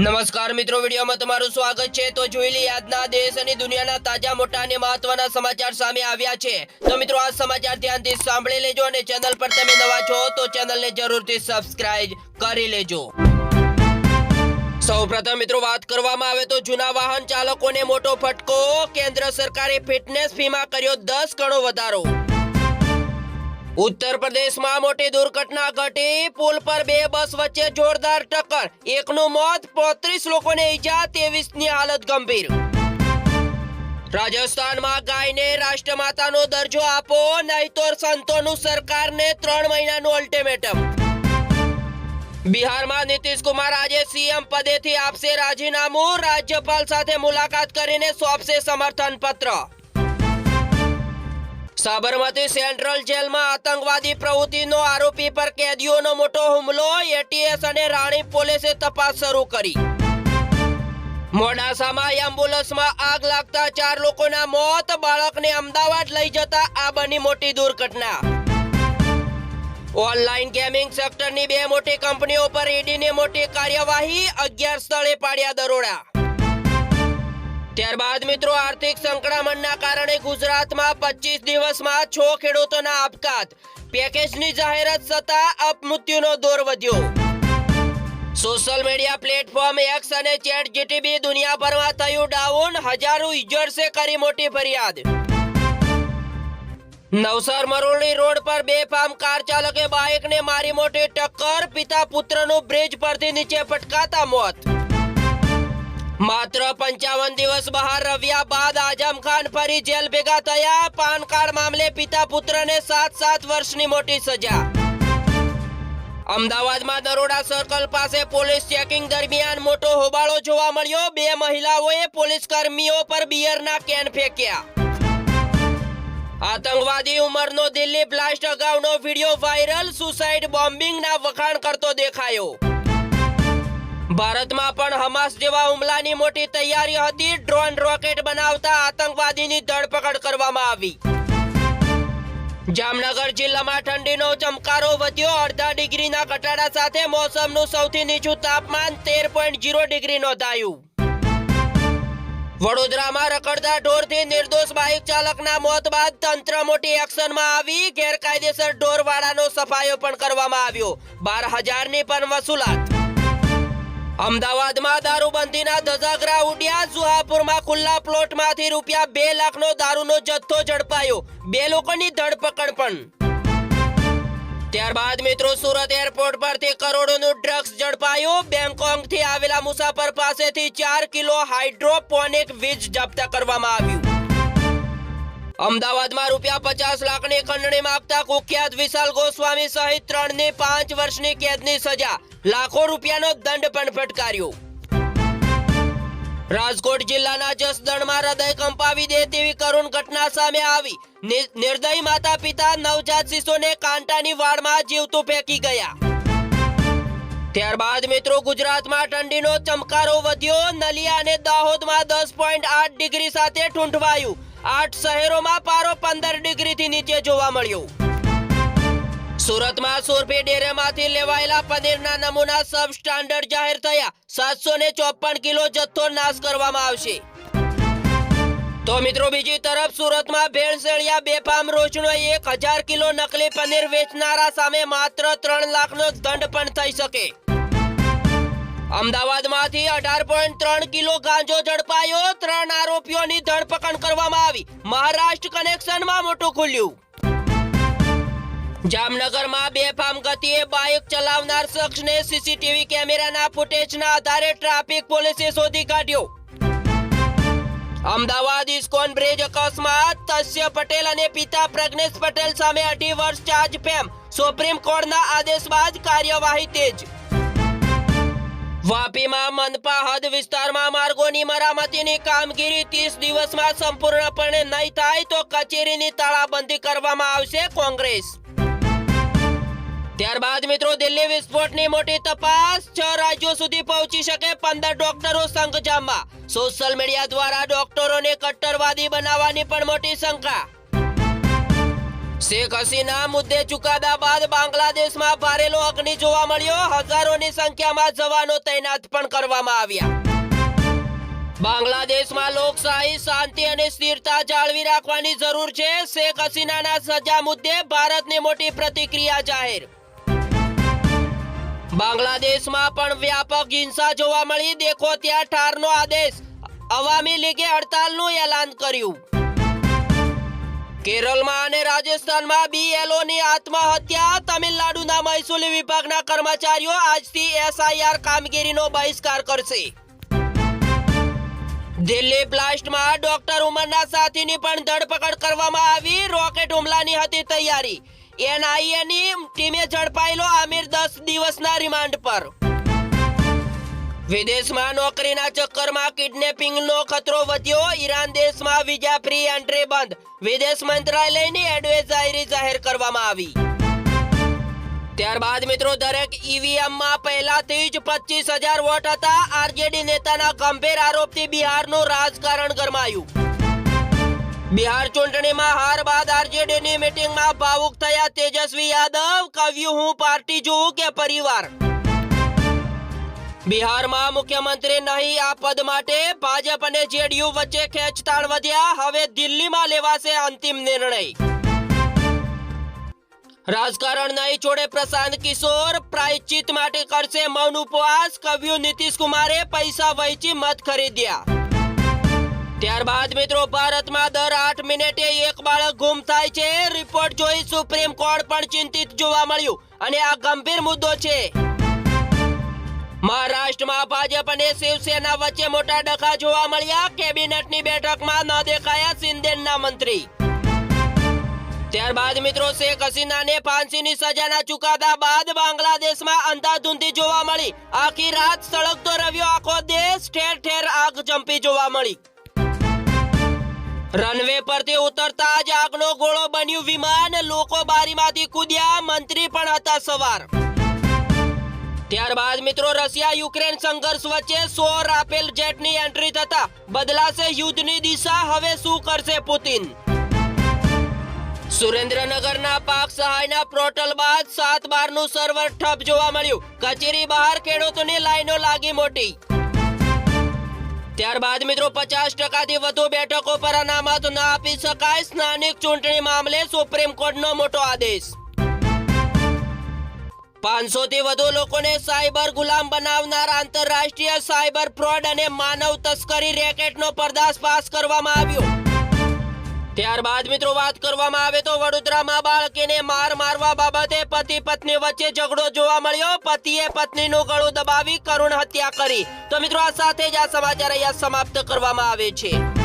નમસ્કાર મિત્રો, વિડીયોમાં તમારું સ્વાગત છે. તો જોઈ લઈએ આજના દેશ અને દુનિયાના તાજા, મોટા અને મહત્વના સમાચાર સામે આવ્યા છે. તો મિત્રો, આ સમાચાર ધ્યાનથી સાંભળી લેજો અને ચેનલ પર તમે નવા છો તો ચેનલને જરૂરથી સબસ્ક્રાઇબ કરી લેજો. સૌપ્રથમ મિત્રો, વાત કરવામાં આવે તો જૂના વાહન ચાલકોને મોટો ફટકો. કેન્દ્ર સરકારે ફિટનેસ ફીમાં કર્યો દસ ગણો વધારો. ઉત્તર પ્રદેશમાં મોટી દુર્ઘટના ઘટી. પુલ પર બે બસ વચ્ચે જોરદાર ટક્કર. એકનું મોત, પોત્રીસ લોકોને ઈજા ત્રેવીસની હાલત ગંભીર. રાજસ્થાનમાં ગાયને રાષ્ટ્રમાતાનો દરજ્જો આપો નહીં તો સંતોનું સરકારને ત્રણ મહિનાનું અલ્ટિમેટમ બિહારમાં નીતિશ કુમાર આજે સીએમ પદેથી આપશે રાજીનામું. રાજ્યપાલ સાથે મુલાકાત કરીને સોંપશે સમર્થન પત્ર સાબરમતી સેન્ટ્રલ જેલમાં આતંકવાદી પ્રવૃત્તિનો આરોપી પર કેદીઓનો મોટો હુમલો એટીએસ અને રાણી પોલીસે તપાસ શરૂ કરી. મોડાસામાં એમ્બ્યુલન્સમાં આગ લાગતા ચાર લોકોના મોત, બાળકને અમદાવાદ લઈ જતા આ બની મોટી દુર્ઘટના. ઓનલાઈન ગેમિંગ સેક્ટરની બે મોટી કંપનીઓ પર ઈડીની મોટી કાર્યવાહી, અગિયાર સ્થળે પાડ્યા દરોડા. ત્યારબાદ મિત્રો, આર્થિક સંકળામણના કારણે ગુજરાતમાં પચીસ દિવસમાં છ ખેડૂતોના આપઘાત. પેકેજની જાહેરાત થતા અપમૃત્યુનો દોર વધ્યો. સોશિયલ મીડિયા પ્લેટફોર્મ એક્સ અને ચેટ જીટીબી દુનિયાભરમાં થયું ડાઉન. હજારો યુઝર્સે કરી મોટી ફરિયાદ. નવસાર મરોલી રોડ પર બેફામ કાર ચાલકે બાઇકને મારી મોટી ટક્કર. પિતા પુત્રનું બ્રિજ પરથી નીચે પટકાતા મોત. માત્ર પંચાવન દિવસ બહાર રહ્યા બાદ આઝમ ખાન ફરી જેલ ભેગા થયા. પાન કાર્ડ મામલે પિતા પુત્રને સાત સાત વર્ષની મોટી સજા. અમદાવાદમાં દરોડા સર્કલ પાસે પોલીસ ચેકિંગ દરમિયાન મોટો હોબાળો જોવા મળ્યો. બે મહિલાઓએ પોલીસ કર્મીઓ પર બિયરના કેન ફેંક્યા. આતંકવાદી ઉમરનો દિલ્હી બ્લાસ્ટ અગાઉનો વિડિયો વાયરલ. સુસાઇડ બોમ્બિંગના વખાણ કરતો દેખાયો. ભારતમાં પણ હમાસ જેવા હુમલાની મોટી તૈયારી હતી. ડ્રોન રોકેટ બનાવતા આતંકવાદીની ધરપકડ કરવામાં આવી. જામનગર જિલ્લામાં ઠંડીનો ચમકારો વધ્યો. અડધા ડિગ્રીના ઘટાડા સાથે મોસમનું સૌથી નીચું તાપમાન તેર પોઈન્ટ જીરો ડિગ્રી નોંધાયું. વડોદરામાં રખડતા ઢોરથી નિર્દોષ બાઇક ચાલકના મોત બાદ તંત્ર મોટી એક્શનમાં આવી. ગેરકાયદેસર ઢોરવાળાનો સફાયો પણ કરવામાં આવ્યો. બાર હજારની પણ વસૂલાત. અમદાવાદમાં દારૂબંધીના ધજાગરા ઉડ્યા સુહાપુરમાં ખુલ્લા પ્લોટમાંથી રૂપિયા બે લાખનો દારૂનો જથ્થો ઝડપાયો. બે લોકોની ધરપકડ પણ. ત્યારબાદ મિત્રો, સુરત એરપોર્ટ પરથી કરોડોનું ડ્રગ્સ ઝડપાયું. બેંગકોંગથી આવેલા મુસાફર પાસેથી ચાર કિલો હાઇડ્રોપોનિક વીજ જપ્ત કરવામાં આવ્યું. અમદાવાદમાં રૂપિયા પચાસ લાખની ખંડણી માગતા કુખ્યાત વિશાલ ગોસ્વામી સહિત ત્રણની પાંચ વર્ષની કેદની સજા. લાખો રૂપિયાનો દંડ પણ ફટકાર્યો. રાજકોટ જિલ્લાના જસદણમાં હૃદય કંપાવી દે તેવી કરુણ ઘટના સામે આવી. નિર્દય માતા પિતા નવજાત શિશુને કાંટાની વાડમાં જીવતું ફેંકી ગયા. ત્યારબાદ મિત્રો ગુજરાતમાં ઠંડીનો ચમકારો વધ્યો. નલિયા અને દાહોદમાં દસ પોઈન્ટ આઠ ડિગ્રી સાથે ઠૂંઠવાયું. આઠ શહેરોમાં પારો પંદર ડિગ્રીથી નીચે જોવા મળ્યો. સુરતમાં સુરભી ડેરેમાંથી લેવાયેલા પનીરના નમૂના સબ સ્ટાન્ડર્ડ જાહેર થયા. સાતસો ને ચોપન કિલો જથ્થો નાશ કરવામાં આવશે. તો મિત્રો, બીજી તરફ સુરતમાં ભેળસેળિયા બેફામ રોજનો એક હજાર કિલો નકલી પનીર વેચનારા સામે માત્ર ત્રણ લાખનો દંડ પણ થઈ શકે. અમદાવાદમાંથી અઢાર પોઈન્ટ ત્રણ કિલો ગાંજો ઝડપાયો. ત્રણ આરોપીઓની ધરપકડ કરવામાં આવી. મહારાષ્ટ્ર કનેક્શનમાં મોટું ખુલ્યું. જામનગરમાં બેફામ ગતિએ બાઇક ચલાવનાર શખ્સને સીસીટીવી કેમેરાના ફૂટેજના આધારે ટ્રાફિક પોલીસે શોધી કાઢ્યો. અમદાવાદ ઇસ્કોન બ્રિજ અકસ્માત, તસ્ય પટેલ અને પિતા પ્રજ્ઞેશ પટેલ સામે અઢી વર્ષ ચાર્જ ફેમ. સુપ્રીમ કોર્ટના આદેશ બાદ કાર્યવાહી તેજ. વાપીમાં મનપા હદ વિસ્તારમાં માર્ગોની મરામતીની કામગીરી ત્રીસ દિવસમાં સંપૂર્ણપણે નહીં થાય તો કચેરીની તાળાબંધી કરવામાં આવશે કોંગ્રેસ. ત્યારબાદ મિત્રો દિલ્હી વિસ્ફોટની મોટી તપાસ છ રાજ્યો સુધી પહોંચી શકે પંદર ડોક્ટરો સંઘજામમાં સોશિયલ મીડિયા દ્વારા ડોક્ટરોને કટ્ટરવાદી બનાવવાની પણ મોટી શંકા. શેખ હસીના મુદ્દે ચુકાદા બાદ બાંગ્લાદેશમાં ભારેલો અગ્નિ જોવા મળ્યો. હજારોની સંખ્યામાં જવાનો તૈનાત પણ કરવામાં આવ્યા. બાંગ્લાદેશમાં લોકશાહી, શાંતિ અને સ્થિરતા જાળવી રાખવાની જરૂર છે. શેખ હસીનાના સજા મુદ્દે ભારતની મોટી પ્રતિક્રિયા જાહેર. બાંગ્લાદેશમાં પણ વ્યાપક હિંસા જોવા મળી. દેખો ત્યાં ઠારનો આદેશ. અવામી લીગે હડતાલનું એલાન કર્યું. કેરળમાં અને રાજસ્થાનમાં બીએલઓની આત્મહત્યા. તમિલનાડુના મહેસૂલી વિભાગના કર્મચારીઓ આજથી એસઆઈઆર કામગીરીનો બહિષ્કાર કરશે. દિલ્હી બ્લાસ્ટમાં ડોક્ટર ઉમરના સાથીની પણ ધરપકડ કરવામાં આવી. રોકેટ હુમલાની હતી તૈયારી. NIA ની ટીમે ઝડપાયેલો આમિર દસ દિવસના રિમાન્ડ પર. વિદેશમાં નોકરીના ચક્કરમાં કિડનેપિંગનો ખતરો વધ્યો. ઈરાન દેશમાં વિઝા ફ્રી એન્ટ્રી બંધ. વિદેશ મંત્રાલયની એડવાઇઝરી જાહેર કરવામાં આવી. ત્યારબાદ મિત્રો, દરેક ઈવીએમમાં પહેલાથી જ પચીસ હજાર વોટ હતા. આરજેડી નેતાના ગંભીર આરોપથી બિહારનું રાજકારણ ગરમાયું. બિહાર ચૂંટણીમાં હાર બાદ આરજેડીની મીટિંગમાં ભાવુક થયા તેજસ્વી યાદવ. કહ્યું હું પાર્ટી જોઉં કે પરિવાર? બિહારમાં મુખ્યમંત્રી નહીં, આ પદ માટે ભાજપ અને જેડીયુ વચ્ચે ખેંચતાણ વધ્યા. હવે દિલ્હીમાં લેવાશે અંતિમ નિર્ણય. રાજકારણ નહીં છોડે પ્રશાંત કિશોર. પ્રાયશ્ચિત માટે કરશે મૌન ઉપવાસ. કવ્યું નીતિશ કુમારે પૈસા વહેંચી મત ખરીદ્યા. ત્યારબાદ મિત્રો, ભારતમાં દર આઠ મિનિટે એક બાળક ગુમ થાય છે. રિપોર્ટ જોઈ સુપ્રીમ કોર્ટ પણ ચિંતિત જોવા મળ્યું અને આ ગંભીર મુદ્દો છે. મહારાષ્ટ્રમાં ભાજપ અને શિવસેના વચ્ચે મોટા ડખા જોવા મળ્યા. કેબિનેટની બેઠકમાં ન દેખાયા સિંદેનના મંત્રી. ત્યારબાદ મિત્રો, શેખ હસીનાને ફાંસીની સજાના ચુકાદા બાદ બાંગ્લાદેશમાં અંધાધૂંધી જોવા મળી. આખી રાત સળગતો રહ્યો આખો દેશ. ઠેર ઠેર આગ ચંપી જોવા મળી. રનવે પરથી ઉતરતા જ આગનો ગોળો બન્યું વિમાન. લોકો બારીમાંથી કૂદ્યા, મંત્રી પણ હતા સવાર. ત્યારબાદ મિત્રો, રશિયા, યુક્રેન સંઘર્ષ વચ્ચે સો રાફેલ જેટની એન્ટ્રી થતા બદલાશે યુદ્ધની દિશા. હવે શું કરશે પુતિન? સુરેન્દ્રનગરના પાક સહાયના પોર્ટલ બાદ સાત બારનું સર્વર ઠપ જોવા મળ્યું. કચેરી બહાર ખેડૂતોની લાઈનો લાગી મોટી. ત્યારબાદ મિત્રો પચાસ ટકાથી વધુ બેઠકો પર અનામત ન આપી શકાય સ્થાનિક ચૂંટણી મામલે સુપ્રીમ કોર્ટનો મોટો આદેશ. પાંચસો થી વધુ લોકોને સાયબર ગુલામ બનાવનાર આંતરરાષ્ટ્રીય સાયબર ફ્રોડ અને માનવ તસ્કરી રેકેટનો પર્દાફાશ કરવામાં આવ્યો. ત્યારબાદ મિત્રો વાત કરવામાં આવે તો વડોદરામાં બાળકીને માર મારવા બાબતે પતિ પત્ની વચ્ચે ઝઘડો જોવા મળ્યો. પતિએ પત્નીનું ગળું દબાવી કરુણ હત્યા કરી. તો મિત્રો આ સાથે જ આ સમાચાર અહીંયા સમાપ્ત કરવામાં આવે છે.